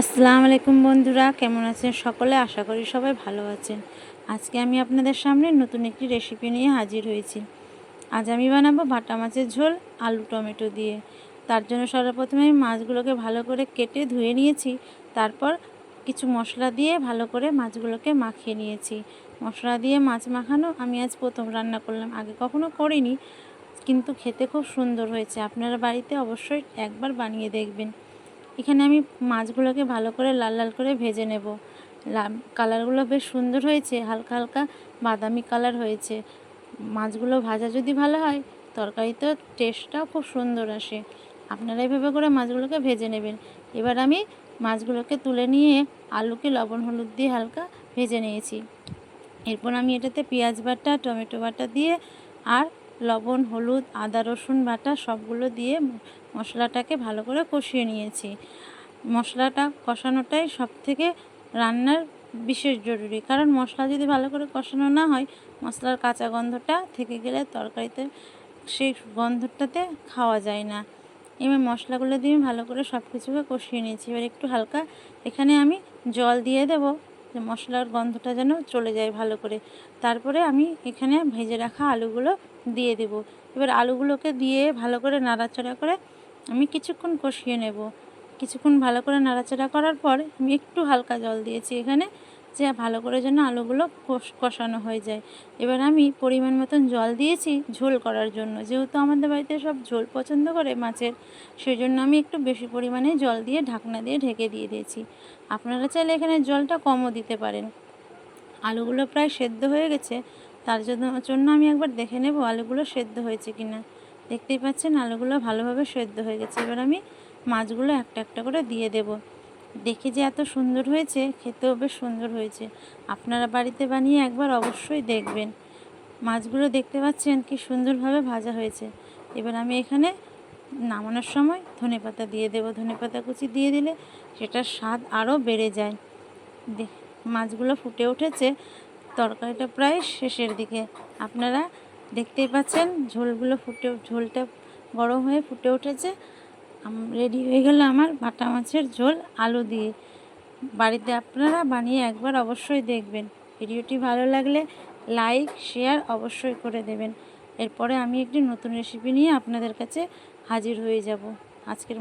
আসসালামু আলাইকুম বন্ধুরা, কেমন আছেন সকলে? আশা করি সবাই ভালো আছেন। আজকে আমি আপনাদের সামনে নতুন একটি রেসিপি নিয়ে হাজির হয়েছি। আজ আমি বানাবো বাটা মাছের ঝোল, আলু টমেটো দিয়ে। তার জন্য সর্বপ্রথমে আমি মাছগুলোকে ভালো করে কেটে ধুয়ে নিয়েছি। তারপর কিছু মশলা দিয়ে ভালো করে মাছগুলোকে মাখিয়ে নিয়েছি। মশলা দিয়ে মাছ মাখানো আমি আজ প্রথম রান্না করলাম, আগে কখনো করিনি। কিন্তু খেতে খুব সুন্দর হয়েছে। আপনারা বাড়িতে অবশ্যই একবার বানিয়ে দেখবেন। এখানে আমি মাছগুলোকে ভালো করে লাল লাল করে ভেজে নেব। কালারগুলো বেশ সুন্দর হয়েছে, হালকা হালকা বাদামি কালার হয়েছে। মাছগুলো ভাজা যদি ভালো হয়, তরকারিতে টেস্টটাও খুব সুন্দর আসে। আপনারা এভাবে করে মাছগুলোকে ভেজে নেবেন। এবার আমি মাছগুলোকে তুলে নিয়ে আলুকে লবণ হলুদ দিয়ে হালকা ভেজে নিয়েছি। এরপর আমি এটাতে পেঁয়াজ বাটা, টমেটো বাটা দিয়ে আর লবণ, হলুদ, আদা, রসুন বাটা সবগুলো দিয়ে মশলাটাকে ভালো করে কষিয়ে নিয়েছি। মশলাটা কষানোটাই সব থেকে রান্নার বিশেষ জরুরি। কারণ মশলা যদি ভালো করে কষানো না হয়, মশলার কাঁচা গন্ধটা থেকে গেলে তরকারিতে সেই গন্ধটাতে খাওয়া যায় না। এবার মশলাগুলো দিয়ে ভালো করে সব কিছুকে কষিয়ে নিয়েছি। এবার একটু হালকা এখানে আমি জল দিয়ে দেব। যে মশলার গন্ধটা যেন চলে যায় ভালো করে। তারপরে আমি এখানে ভেজে রাখা আলুগুলো দিয়ে দেব। এবার আলুগুলোকে দিয়ে ভালো করে নাড়াচাড়া করে আমি কিছুক্ষণ কষিয়ে নেব। কিছুক্ষণ ভালো করে নাড়াচাড়া করার পর আমি একটু হালকা জল দিয়েছি এখানে। যে ভালো করে যেন আলুগুলো কষানো হয়ে যায়। এবার আমি পরিমাণ মতন জল দিয়েছি ঝোল করার জন্য। যেহেতু আমাদের বাড়িতে সব ঝোল পছন্দ করে মাছের সেই জন্য আমি একটু বেশি পরিমাণে জল দিয়ে ঢাকনা দিয়ে ঢেকে দিয়ে দিয়েছি। আপনারা চাইলে এখানে জলটা কমও দিতে পারেন। আলুগুলো প্রায় সেদ্ধ হয়ে গেছে, তার জন্য আমি একবার দেখে নেব আলুগুলো সেদ্ধ হয়েছে কি না দেখতেই পাচ্ছেন আলুগুলো ভালোভাবে সেদ্ধ হয়ে গেছে। এবার আমি মাছগুলো একটা একটা করে দিয়ে দেব। দেখে যে এত সুন্দর হয়েছে, খেতেও বেশ সুন্দর হয়েছে। আপনারা বাড়িতে বানিয়ে একবার অবশ্যই দেখবেন। মাছগুলো দেখতে পাচ্ছেন কি সুন্দরভাবে ভাজা হয়েছে। এবার আমি এখানে নামানোর সময় ধনে পাতা দিয়ে দেবো। ধনে পাতা কুচি দিয়ে দিলে সেটার স্বাদ আরও বেড়ে যায়। মাছগুলো ফুটে উঠেছে। তরকারিটা প্রায় শেষের দিকে। আপনারা দেখতেই পাচ্ছেন ঝোলগুলো ফুটে, ঝোলটা গরম হয়ে ফুটে উঠেছে। রেডি হয়ে গেল আমার ভাটা মাছের ঝোল, আলু দিয়ে। বাড়িতে আপনারা বানিয়ে একবার অবশ্যই দেখবেন। ভিডিওটি ভালো লাগলে লাইক শেয়ার অবশ্যই করে দেবেন। এরপরে আমি একটি নতুন রেসিপি নিয়ে আপনাদের কাছে হাজির হয়ে যাব। আজকের